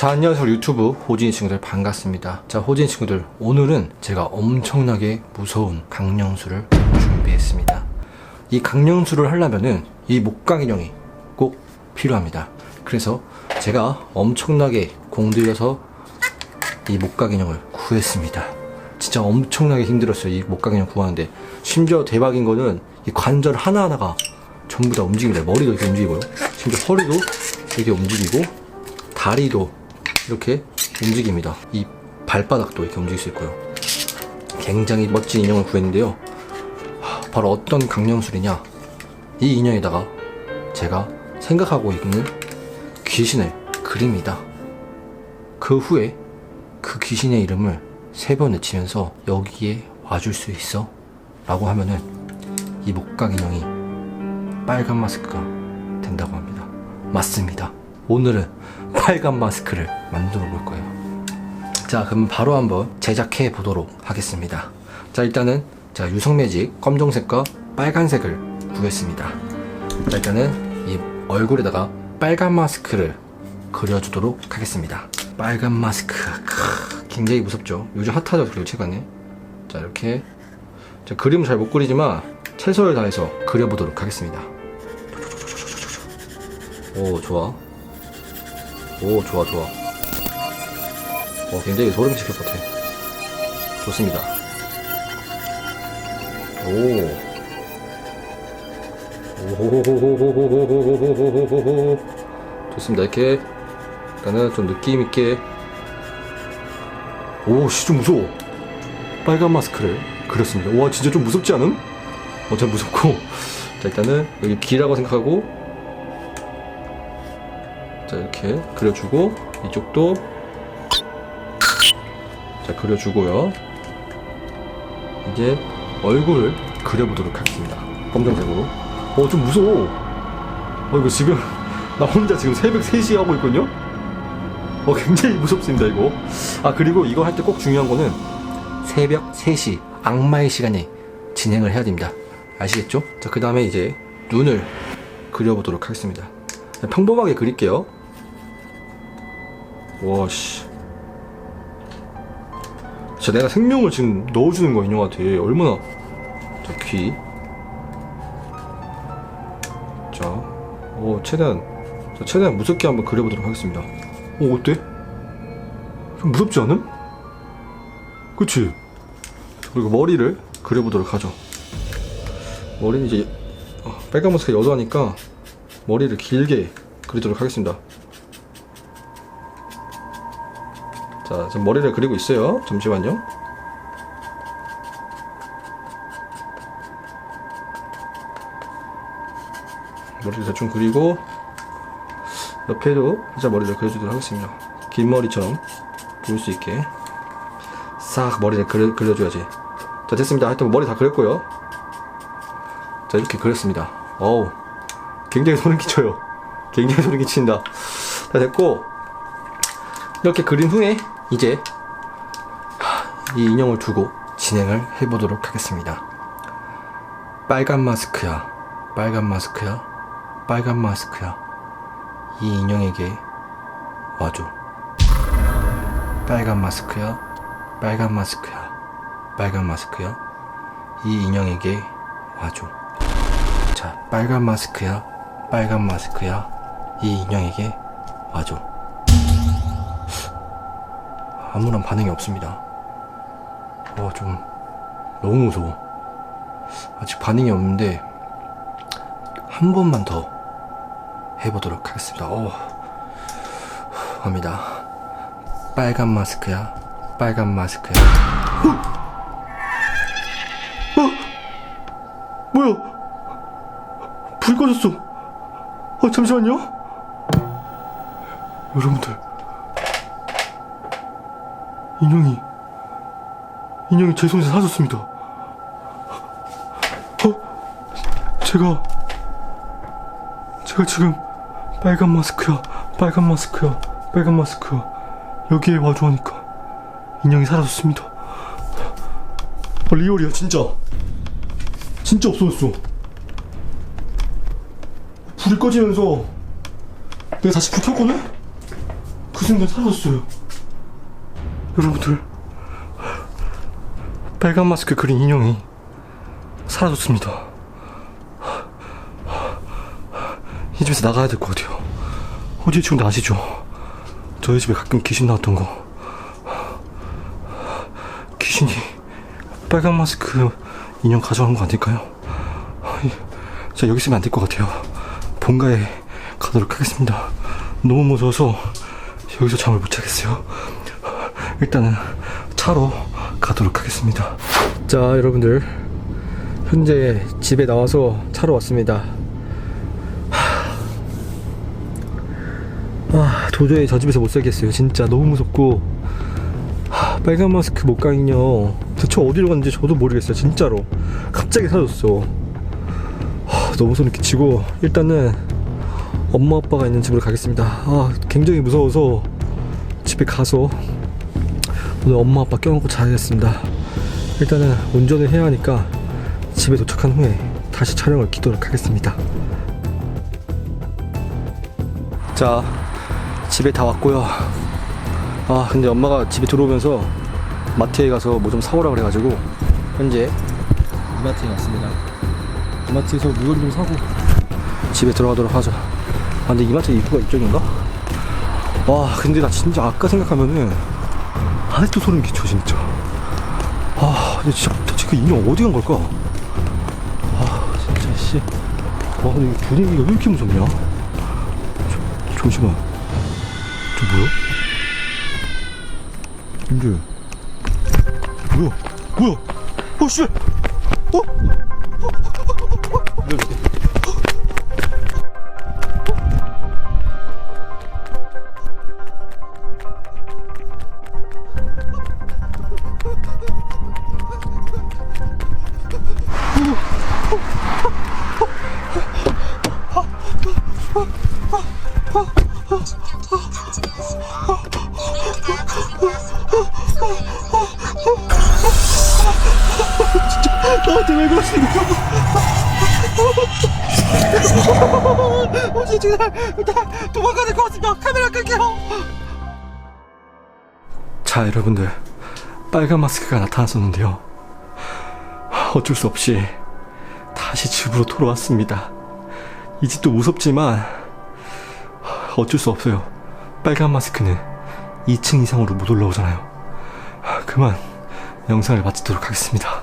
자 안녕하세요. 유튜브 호진이 친구들 반갑습니다. 자 호진이 친구들 오늘은 제가 엄청나게 무서운 강령술을 준비했습니다. 이 강령술을 하려면은 이 목강인형이 꼭 필요합니다. 그래서 제가 엄청나게 공들여서 이 목강인형을 구했습니다. 진짜 엄청나게 힘들었어요 이 목강인형 구하는데. 심지어 대박인 거는 이 관절 하나하나가 전부 다 움직입니다 머리도 이렇게 움직이고요. 심지어 허리도 이렇게 움직이고 다리도 이렇게 움직입니다. 이 발바닥도 이렇게 움직일 수 있고요. 굉장히 멋진 인형을 구했는데요. 바로 어떤 강령술이냐. 이 인형에다가 제가 생각하고 있는 귀신을 그립니다. 그 후에 그 귀신의 이름을 세 번 외치면서 여기에 와줄 수 있어? 라고 하면은 이 목각 인형이 빨간 마스크가 된다고 합니다. 맞습니다. 오늘은 빨간 마스크를 만들어 볼 거예요. 자, 그럼 바로 한번 제작해 보도록 하겠습니다. 자, 일단은 자, 유성매직 검정색과 빨간색을 구했습니다. 자, 일단은 이 얼굴에다가 빨간 마스크를 그려주도록 하겠습니다. 빨간 마스크. 크, 굉장히 무섭죠? 요즘 핫하죠, 그리고 최근에. 자, 이렇게. 자, 그림 잘 못 그리지만 최선을 다해서 그려보도록 하겠습니다. 오, 좋아. 오 좋아 좋아. 어, 굉장히 소름끼칠 것 같아. 좋습니다. 오호호호호호호호호호호호호호호 좋습니다 이렇게 일단은 좀 느낌 있게 오씨 좀 무서워 빨간 마스크를 그렸습니다 와 진짜 좀 무섭지 않은 어차피 무섭고 일단은 여기 비라고 생각하고 자, 이렇게 그려주고, 이쪽도. 자, 그려주고요. 이제 얼굴을 그려보도록 하겠습니다. 검정색으로. 어, 좀 무서워. 어, 이거 지금, 나 혼자 지금 새벽 3시에 하고 있거든요? 어, 굉장히 무섭습니다, 이거. 아, 그리고 이거 할 때 꼭 중요한 거는 새벽 3시, 악마의 시간에 진행을 해야 됩니다. 아시겠죠? 자, 그 다음에 이제 눈을 그려보도록 하겠습니다. 평범하게 그릴게요. 와, 씨. 진짜 내가 생명을 지금 넣어주는 거 인형한테 얼마나. 자, 귀. 자, 어, 최대한, 자, 최대한 무섭게 한번 그려보도록 하겠습니다. 어, 어때? 좀 무섭지 않음? 그치? 그리고 머리를 그려보도록 하죠. 머리는 이제 어, 빨간 머스크 여도하니까 머리를 길게 그리도록 하겠습니다. 자, 지금 머리를 그리고 있어요. 잠시만요. 머리를 대충 그리고 옆에도 살짝 머리를 그려주도록 하겠습니다. 긴 머리처럼 보일 수 있게 싹 머리를 그려, 그려줘야지. 자, 됐습니다. 하여튼 머리 다 그렸고요. 자, 이렇게 그렸습니다. 어우, 굉장히 소름 끼쳐요. 굉장히 소름 끼친다. 자, 됐고, 이렇게 그린 후에 이제 하, 이 인형을 두고 진행을 해보도록 하겠습니다. 빨간 마스크야, 빨간 마스크야, 빨간 마스크야. 이 인형에게 와줘. 빨간 마스크야, 빨간 마스크야, 빨간 마스크야. 이 인형에게 와줘. 자, 빨간 마스크야, 빨간 마스크야. 이 인형에게 와줘. 아무런 반응이 없습니다. 어, 좀, 너무 무서워. 아직 반응이 없는데, 한 번만 더 해보도록 하겠습니다. 어, 갑니다. 빨간 마스크야, 빨간 마스크야. 어? 뭐야? 불 꺼졌어. 어, 잠시만요. 여러분들. 인형이, 인형이 제 손에서 사라졌습니다. 어? 제가, 제가 지금 빨간 마스크야, 빨간 마스크야, 빨간 마스크야. 여기에 와줘 하니까 인형이 사라졌습니다. 어, 리얼이야, 진짜. 진짜 없어졌어. 불이 꺼지면서 내가 다시 불 켰거든? 그 순간 사라졌어요. 여러분들, 빨간 마스크 그린 인형이 사라졌습니다. 이 집에서 나가야 될 것 같아요. 호지 친구들 아시죠? 저희 집에 가끔 귀신 나왔던 거. 귀신이 빨간 마스크 인형 가져간 거 아닐까요? 자 여기 있으면 안 될 것 같아요. 본가에 가도록 하겠습니다. 너무 무서워서 여기서 잠을 못 자겠어요. 일단은 차로 가도록 하겠습니다. 자 여러분들 현재 집에 나와서 차로 왔습니다. 아 도저히 저 집에서 못 살겠어요. 진짜 너무 무섭고 하, 빨간 마스크 목강 인형 대체 어디로 갔는지 저도 모르겠어요. 진짜로 갑자기 사라졌어. 하, 너무 소름 끼치고 일단은 엄마 아빠가 있는 집으로 가겠습니다. 아 굉장히 무서워서 집에 가서 오늘 엄마 아빠 껴안고 자야겠습니다. 일단은 운전을 해야 하니까 집에 도착한 후에 다시 촬영을 키도록 하겠습니다. 자 집에 다 왔고요. 아 근데 엄마가 집에 들어오면서 마트에 가서 뭐 좀 사오라 그래가지고 현재 이마트에 왔습니다. 이마트에서 물건 좀 사고 집에 들어가도록 하죠. 아 근데 이마트 입구가 이쪽인가? 와 근데 나 진짜 아까 생각하면은 아직도 소름 끼쳐 진짜. 아 근데 진짜 도대체 그 인형 어디 간 걸까? 아 진짜 씨. 와 근데 이 분위기가 왜 이렇게 무섭냐? 저, 잠시만. 저 뭐야? 근데 뭐야? 뭐야? 어 씨! 어? 왜? 어, 진짜 나 도망가야 될것 같습니다. 카메라 끌게요. 자, 여러분들. 빨간 마스크가 나타났었는데요. 어쩔 수 없이 다시 집으로 돌아왔습니다. 이 집도 무섭지만 어쩔 수 없어요. 빨간 마스크는 2층 이상으로 못 올라오잖아요. 그만 영상을 마치도록 하겠습니다.